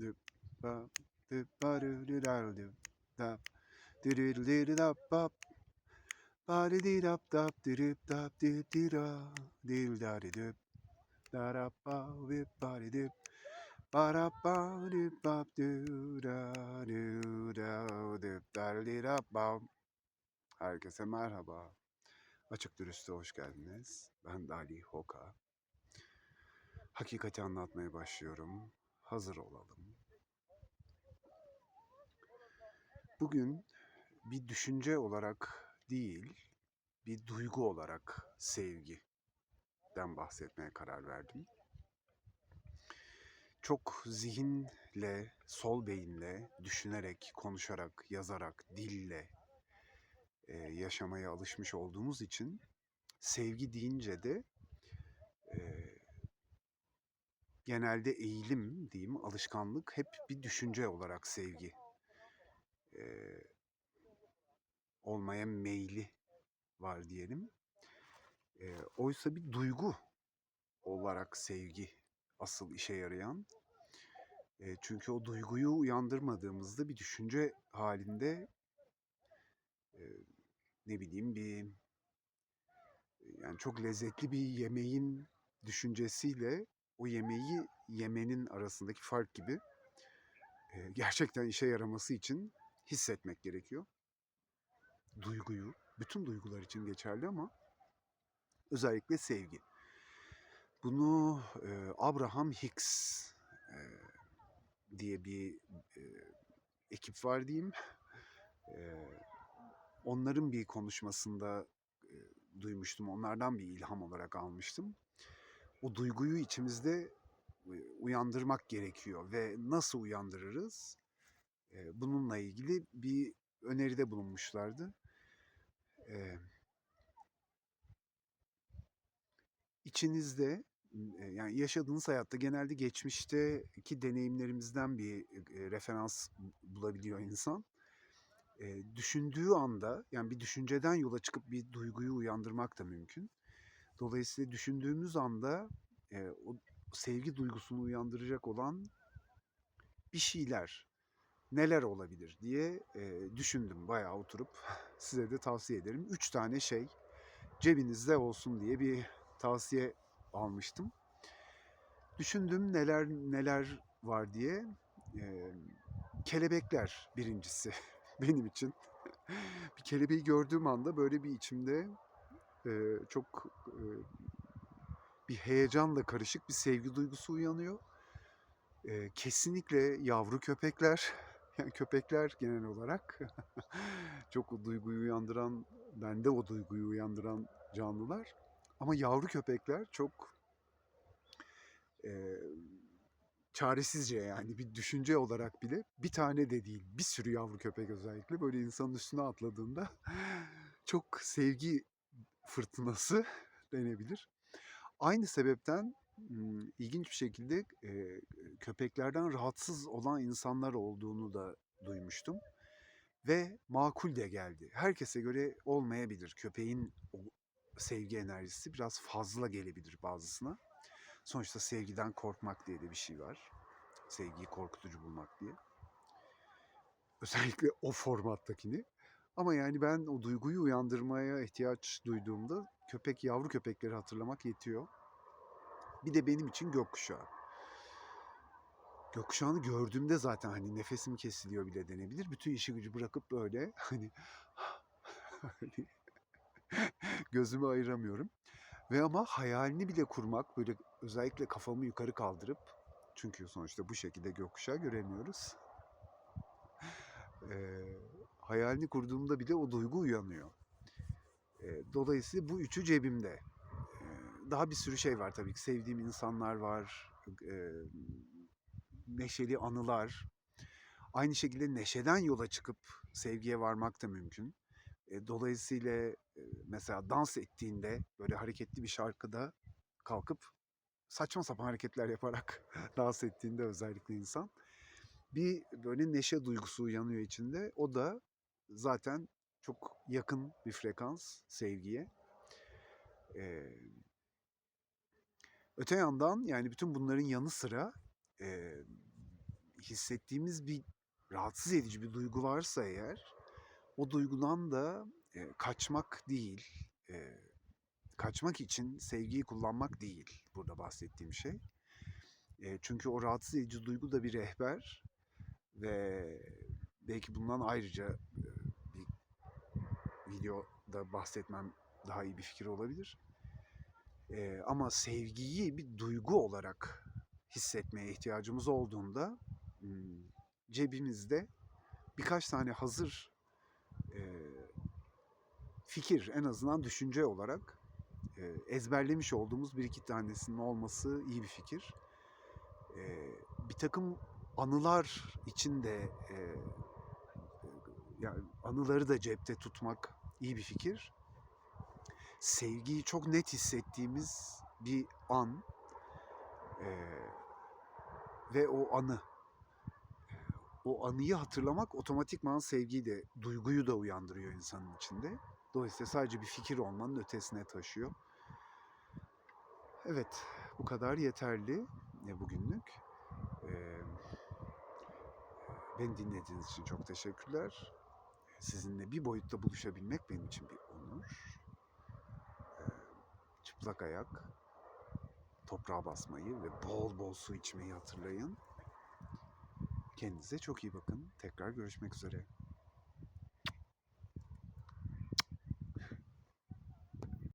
düp ba düp ba dü dü dar düp dap bap ba di dap dap düp dap dü di da dil düp da da ba vip ba di düp ba da ba düp bap dü da dü da düp da di da ba Herkese merhaba. Açık Dürüst'e hoş geldiniz. Ben Dali Hoka. Hakikati anlatmaya başlıyorum. Hazır olalım. Bugün bir düşünce olarak değil, bir duygu olarak sevgiden bahsetmeye karar verdim. Çok zihinle, sol beyinle, düşünerek, konuşarak, yazarak, dille e, yaşamaya alışmış olduğumuz için sevgi deyince de e, genelde eğilim diyeyim, alışkanlık hep bir düşünce olarak sevgi e, olmaya meyli var diyelim. E, oysa bir duygu olarak sevgi asıl işe yarayan. E, çünkü o duyguyu uyandırmadığımızda bir düşünce halinde e, ne bileyim bir yani çok lezzetli bir yemeğin düşüncesiyle o yemeği yemenin arasındaki fark gibi e, gerçekten işe yaraması için hissetmek gerekiyor. Duyguyu, bütün duygular için geçerli ama özellikle sevgi. Bunu e, Abraham Hicks e, diye bir e, ekip var diyeyim. E, onların bir konuşmasında e, duymuştum. Onlardan bir ilham olarak almıştım. O duyguyu içimizde e, uyandırmak gerekiyor ve nasıl uyandırırız? E, bununla ilgili bir öneride bulunmuşlardı. E, içinizde yani yaşadığınız hayatta genelde geçmişteki deneyimlerimizden bir referans bulabiliyor insan. Düşündüğü anda yani bir düşünceden yola çıkıp bir duyguyu uyandırmak da mümkün. Dolayısıyla düşündüğümüz anda e, o sevgi duygusunu uyandıracak olan bir şeyler neler olabilir diye e, düşündüm bayağı oturup size de tavsiye ederim. Üç tane şey cebinizde olsun diye bir tavsiye almıştım. Düşündüm neler neler var diye. E, kelebekler birincisi benim için. bir kelebeği gördüğüm anda böyle bir içimde çok bir heyecanla karışık bir sevgi duygusu uyanıyor. Kesinlikle yavru köpekler, yani köpekler genel olarak çok duyguyu uyandıran, bende o duyguyu uyandıran canlılar. Ama yavru köpekler çok e, çaresizce yani bir düşünce olarak bile bir tane de değil bir sürü yavru köpek özellikle böyle insanın üstüne atladığında çok sevgi fırtınası denebilir. Aynı sebepten ilginç bir şekilde köpeklerden rahatsız olan insanlar olduğunu da duymuştum. Ve makul de geldi. Herkese göre olmayabilir. Köpeğin sevgi enerjisi biraz fazla gelebilir bazısına. Sonuçta sevgiden korkmak diye de bir şey var. Sevgiyi korkutucu bulmak diye. Özellikle o formattakini. Ama yani ben o duyguyu uyandırmaya ihtiyaç duyduğumda köpek, yavru köpekleri hatırlamak yetiyor. Bir de benim için gökkuşağı. Gökkuşağını gördüğümde zaten hani nefesim kesiliyor bile denebilir. Bütün işi gücü bırakıp böyle hani, hani gözümü ayıramıyorum. Ve ama hayalini bile kurmak böyle özellikle kafamı yukarı kaldırıp çünkü sonuçta bu şekilde gökkuşağı göremiyoruz. Ee, hayalini kurduğumda bile o duygu uyanıyor. Ee, dolayısıyla bu üçü cebimde. Ee, daha bir sürü şey var tabii ki. Sevdiğim insanlar var. Ee, neşeli anılar. Aynı şekilde neşeden yola çıkıp sevgiye varmak da mümkün. E, dolayısıyla e, mesela dans ettiğinde böyle hareketli bir şarkıda kalkıp saçma sapan hareketler yaparak dans ettiğinde özellikle insan bir böyle neşe duygusu uyanıyor içinde. O da zaten çok yakın bir frekans sevgiye. Ee, öte yandan yani bütün bunların yanı sıra e, hissettiğimiz bir rahatsız edici bir duygu varsa eğer o duygudan da e, kaçmak değil, e, kaçmak için sevgiyi kullanmak değil burada bahsettiğim şey. E, çünkü o rahatsız edici duygu da bir rehber ve belki bundan ayrıca videoda bahsetmem daha iyi bir fikir olabilir. E, ama sevgiyi bir duygu olarak hissetmeye ihtiyacımız olduğunda hmm, cebimizde birkaç tane hazır e, fikir en azından düşünce olarak e, ezberlemiş olduğumuz bir iki tanesinin olması iyi bir fikir. E, bir takım anılar içinde e, yani anıları da cepte tutmak iyi bir fikir. Sevgiyi çok net hissettiğimiz bir an e, ve o anı o anıyı hatırlamak otomatikman sevgiyi de, duyguyu da uyandırıyor insanın içinde. Dolayısıyla sadece bir fikir olmanın ötesine taşıyor. Evet, bu kadar yeterli e, bugünlük. Ee, beni dinlediğiniz için çok teşekkürler. Sizinle bir boyutta buluşabilmek benim için bir onur. Ee, çıplak ayak, toprağa basmayı ve bol bol su içmeyi hatırlayın. Kendinize çok iyi bakın. Tekrar görüşmek üzere.